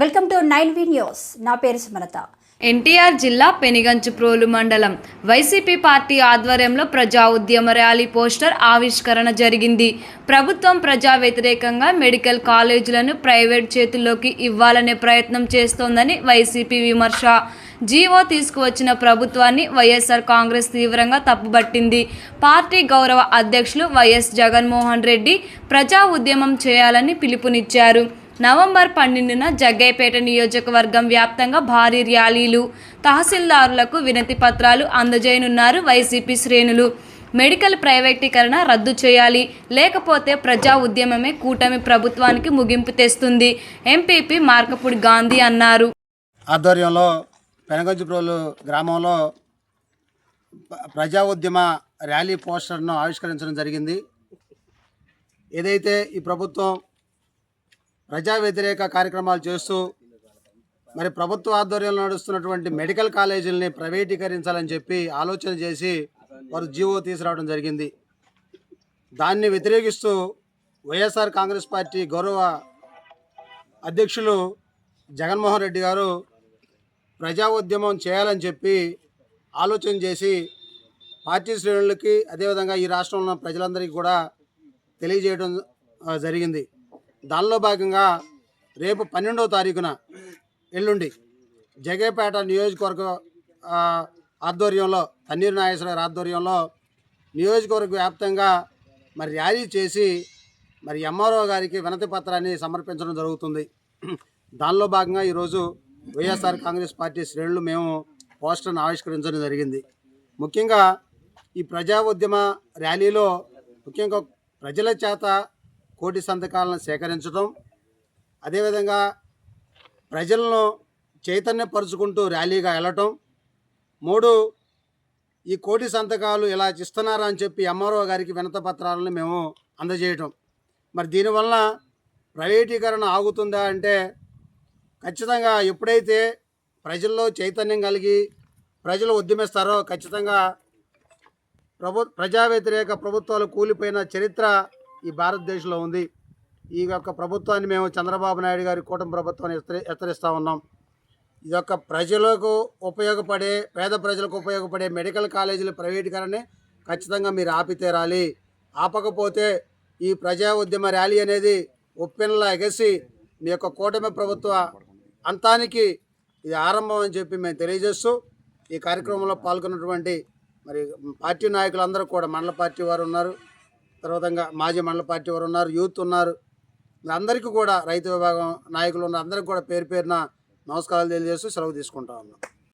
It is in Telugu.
Welcome to nine V news. నా పేరు సుమలత. ఎన్టీఆర్ జిల్లా పెనిగంచుప్రోలు మండలం. వైసీపీ పార్టీ ఆధ్వర్యంలో ప్రజా ఉద్యమ ర్యాలీ పోస్టర్ ఆవిష్కరణ జరిగింది. ప్రభుత్వం ప్రజా వ్యతిరేకంగా మెడికల్ కాలేజీలను ప్రైవేట్ చేతుల్లోకి ఇవ్వాలనే ప్రయత్నం చేస్తోందని వైసీపీ విమర్శ. జీవో తీసుకువచ్చిన ప్రభుత్వాన్ని వైఎస్ఆర్ కాంగ్రెస్ తీవ్రంగా తప్పుబట్టింది. పార్టీ గౌరవ అధ్యక్షులు వైఎస్ జగన్మోహన్ రెడ్డి ప్రజా ఉద్యమం చేయాలని పిలుపునిచ్చారు. నవంబర్ పన్నెండున జగ్గైపేట నియోజకవర్గం వ్యాప్తంగా భారీ ర్యాలీలు తహసీల్దారులకు వినతి పత్రాలు అందజేయనున్నారు వైసీపీ శ్రేణులు. మెడికల్ ప్రైవేటీకరణ రద్దు చేయాలి లేకపోతే ప్రజా ఉద్యమమే కూటమి ప్రభుత్వానికి ముగింపు తెస్తుంది ఎంపీపీ మార్కపుడి గాంధీ అన్నారు. ఆధ్వర్యంలో పెనగంచిప్రోలు గ్రామంలో ప్రజా ఉద్యమ ర్యాలీ పోస్టర్ను ఆవిష్కరించడం జరిగింది. ఏదైతే ఈ ప్రభుత్వం ప్రజా వ్యతిరేక కార్యక్రమాలు చేస్తూ మరి ప్రభుత్వ ఆధ్వర్యంలో నడుస్తున్నటువంటి మెడికల్ కాలేజీలని ప్రైవేటీకరించాలని చెప్పి ఆలోచన చేసి వారు జీవో తీసుకురావడం జరిగింది. దాన్ని వ్యతిరేకిస్తూ వైఎస్ఆర్ కాంగ్రెస్ పార్టీ గౌరవ అధ్యక్షులు జగన్మోహన్ రెడ్డి గారు ప్రజా ఉద్యమం చేయాలని చెప్పి ఆలోచన చేసి పార్టీ శ్రేణులకి అదేవిధంగా ఈ రాష్ట్రంలో ప్రజలందరికీ కూడా తెలియజేయడం జరిగింది. దానిలో భాగంగా రేపు పన్నెండవ తారీఖున ఎల్లుండి జగేపేట నియోజకవర్గ ఆధ్వర్యంలో తన్నీరు నాగేశ్వరరావు ఆధ్వర్యంలో నియోజకవర్గ వ్యాప్తంగా మరి ర్యాలీ చేసి మరి ఎంఆర్ఓ గారికి వినతి పత్రాన్ని సమర్పించడం జరుగుతుంది. దానిలో భాగంగా ఈరోజు వైఎస్ఆర్ కాంగ్రెస్ పార్టీ శ్రేణులు మేము పోస్టర్ను ఆవిష్కరించడం జరిగింది. ముఖ్యంగా ఈ ప్రజా ఉద్యమ ర్యాలీలో ముఖ్యంగా ప్రజల చేత కోటి సంతకాలను సేకరించడం అదేవిధంగా ప్రజలను చైతన్యపరుచుకుంటూ ర్యాలీగా వెళ్ళటం మూడు ఈ కోటి సంతకాలు ఇలా ఇస్తున్నారా అని చెప్పి ఎంఆర్ఓ గారికి వినత పత్రాలను మేము అందజేయటం. మరి దీనివల్ల ప్రైవేటీకరణ ఆగుతుందా అంటే ఖచ్చితంగా ఎప్పుడైతే ప్రజల్లో చైతన్యం కలిగి ప్రజలు ఉద్యమిస్తారో ఖచ్చితంగా ప్రభు ప్రజా వ్యతిరేక ప్రభుత్వాలు కూలిపోయిన చరిత్ర ఈ భారతదేశంలో ఉంది. ఈ యొక్క ప్రభుత్వాన్ని మేము చంద్రబాబు నాయుడు గారి కూటమి ప్రభుత్వాన్ని హెచ్చరి హెచ్చరిస్తూ ఉన్నాం. ఇది యొక్క ప్రజలకు ఉపయోగపడే పేద ప్రజలకు ఉపయోగపడే మెడికల్ కాలేజీల ప్రైవేటీకరణని ఖచ్చితంగా మీరు ఆపితేరాలి. ఆపకపోతే ఈ ప్రజా ఉద్యమ ర్యాలీ అనేది ఉప్పెనలా ఎగసి మీ యొక్క కూటమి ప్రభుత్వ అంతానికి ఇది ఆరంభం అని చెప్పి మేము తెలియజేస్తూ ఈ కార్యక్రమంలో పాల్గొన్నటువంటి మరి పార్టీ నాయకులందరూ కూడా మండల పార్టీ వారు ఉన్నారు. తర్వాత మాజీ మండల పార్టీ వారు ఉన్నారు యూత్ ఉన్నారు. అందరికీ కూడా రైతు విభాగం నాయకులు ఉన్న అందరికీ కూడా పేరు పేరున నమస్కారాలు తెలియజేస్తూ సెలవు తీసుకుంటా ఉన్నాం.